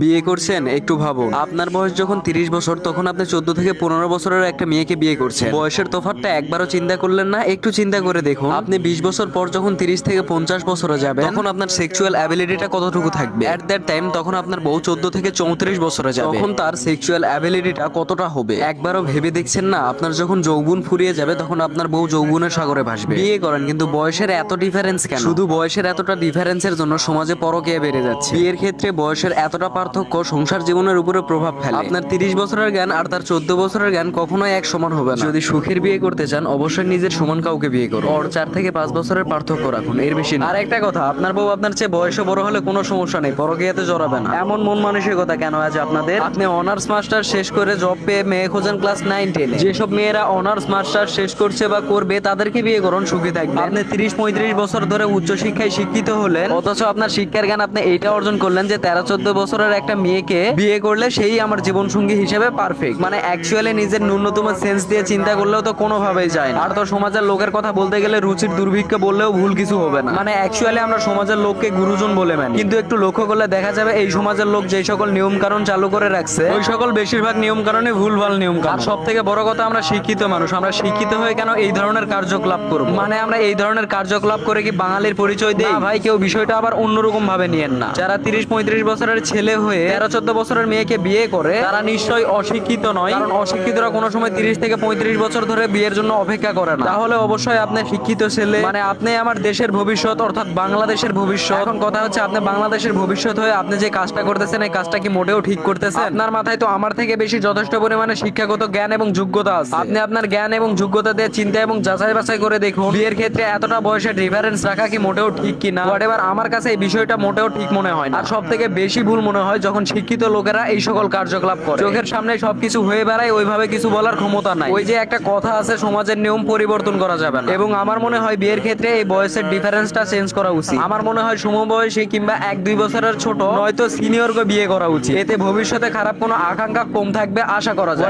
বিয়ে করছেন? একটু ভাবুন। আপনার বয়স যখন তিরিশ বছর, তখন আপনি চোদ্দ থেকে পনেরো বছরের একটা মেয়েকে বিয়ে করছেন। বয়সের তফাৎটা একবারও চিন্তা করলেন না? একটু চিন্তা করে দেখুন। আপনি বিশ বছর পর যখন তিরিশ থেকে পঞ্চাশ বছরে যাবে তখন আপনার সেক্সুয়াল অ্যাবিলিটিটা কতটুকু থাকবে? এট দ্যাট টাইম তখন আপনার বউ চোদ্দ থেকে চৌত্রিশ বছরে যাবে। তখন তার সেক্সুয়াল অ্যাবিলিটিটা কতটা হবে? একবারও ভেবে দেখছেন না? আপনার যখন যৌবন ফুরিয়ে যাবে, তখন আপনার বউ যৌবনের সাগরে ভাসবে। বিয়ে করেন, কিন্তু বয়সের এত ডিফারেন্স কেন? শুধু বয়সের এতটা ডিফারেন্সের জন্য সমাজে পরকে বেড়ে যাচ্ছে। বিয়ের ক্ষেত্রে বয়সের এতটা পার্থক্য সংসার জীবনের উপরে প্রভাব ফেলে। আপনার তিরিশ বছরের জ্ঞান আর তার চোদ্দ বছরের জ্ঞান কখনোই এক সমান হবে না। যদি সুখের বিয়ে করতে চান অবশ্যই নিজের সমান কাউকে বিয়ে করুন। ওর চার থেকে পাঁচ বছরের পার্থক্য রাখুন এর বেশি আর একটা কথা আপনার বউ আপনার চেয়ে বয়সে বড় হলে কোনো সমস্যা নেই পরকীয়াতে জড়াবে না। এমন মন মানসিকতা কেন আজ আপনাদের? আপনি অনার্স মাস্টার শেষ করে জব পেয়ে মেয়ে খোঁজেন ক্লাস নাইন টেনে যেসব মেয়েরা অনার্স মাস্টার শেষ করছে বা করবে তাদেরকে বিয়ে করুন সুখী থাকবে আপনি তিরিশ পঁয়ত্রিশ বছর ধরে উচ্চ শিক্ষায় শিক্ষিত হলেন অথচ আপনার শিক্ষার জ্ঞান আপনি এইটা অর্জন করলেন যে তেরো চোদ্দ বছরের একটা মেয়েকে বিয়ে করলে সেই আমার জীবন সঙ্গী হিসেবে পারফেক্ট মানে অ্যাকচুয়ালি নিজের ন্যূনতম সেন্স দিয়ে চিন্তা করলেও তো কোনোভাবেই যায় আর তো সমাজের লোকের কথা বলতে গেলে রুচির দুর্ভিক্ষ বললেও ভুল কিছু হবে না। মানে অ্যাকচুয়ালি আমরা সমাজের লোককে গুরুজন বলে মানি। কিন্তু একটু লক্ষ্য করলে দেখা যাবে এই সমাজের লোক যে সকল নিয়ম কানুন চালু করে রাখছে, ওই সকল বেশিরভাগ নিয়ম কারণে ভুলভাল নিয়ম কানুন। সব থেকে বড় কথা, আমরা শিক্ষিত মানুষ। আমরা শিক্ষিত হয়ে কেন এই ধরনের কার্যকলাপ করব? মানে আমরা এই ধরনের কার্যকলাপ করে কি বাঙালির পরিচয় দেই? ভাই, কেউ বিষয়টা আবার অন্যরকম ভাবে নিয়েন না। যারা তিরিশ পঁয়ত্রিশ বছরের ছেলে হয়ে তেরো চোদ্দ বছরের মেয়েকে বিয়ে করে তারা নিশ্চয়ই অশিক্ষিত নয়। কারণ অশিক্ষিতরা কোনো সময় তিরিশ থেকে পঁয়ত্রিশ বছর ধরে বিয়ের জন্য অপেক্ষা করে না। তাহলে অবশ্যই আপনি শিক্ষিত ছেলে। মানে আপনি আমার দেশের ভবিষ্যৎ অর্থাৎ বাংলাদেশের ভবিষ্যৎ। এখন কথা হচ্ছে আপনি বাংলাদেশের ভবিষ্যৎ হয়ে আপনি যে কাজটা করতেছেন এই কাজটা কি মোটেও ঠিক করতেছেন? আপনার মাথায় তো আমার থেকে বেশি যথেষ্ট পরিমাণে শিক্ষাগত জ্ঞান এবং যোগ্যতা আছে। আপনি আপনার জ্ঞান এবং যোগ্যতা দিয়ে চিন্তা এবং যাচাই বাছাই করে দেখুন বিয়ের ক্ষেত্রে এতটা বয়সের ডিফারেন্স রাখা কি মোটেও ঠিক কিনা? হোয়াট এবার আমার কাছে এই বিষয়টা মোটেও ঠিক মনে হয় না। আর সব থেকে বেশি ভুল মনে হয় যখন শিক্ষিত লোকেরা এই সকল কার্যকলাপ করে। চোখের সামনে সবকিছু হয়ে বেড়ায়, ওইভাবে কিছু বলার ক্ষমতা নাই। ওই যে একটা কথা আছে, সমাজের নিয়ম পরিবর্তন করা যাবে না। এবং আমার মনে হয় বিয়ের ক্ষেত্রে এই বয়সের ডিফারেন্সটা চেঞ্জ করা উচিত। আমার মনে হয় সমবয়সী কিংবা এক, দুই বছরের ছোট, নয়তো সিনিয়রকে বিয়ে করা উচিত। এতে ভবিষ্যতে খারাপ কোনো আকাঙ্ক্ষা কম থাকবে, আশা করা যায়।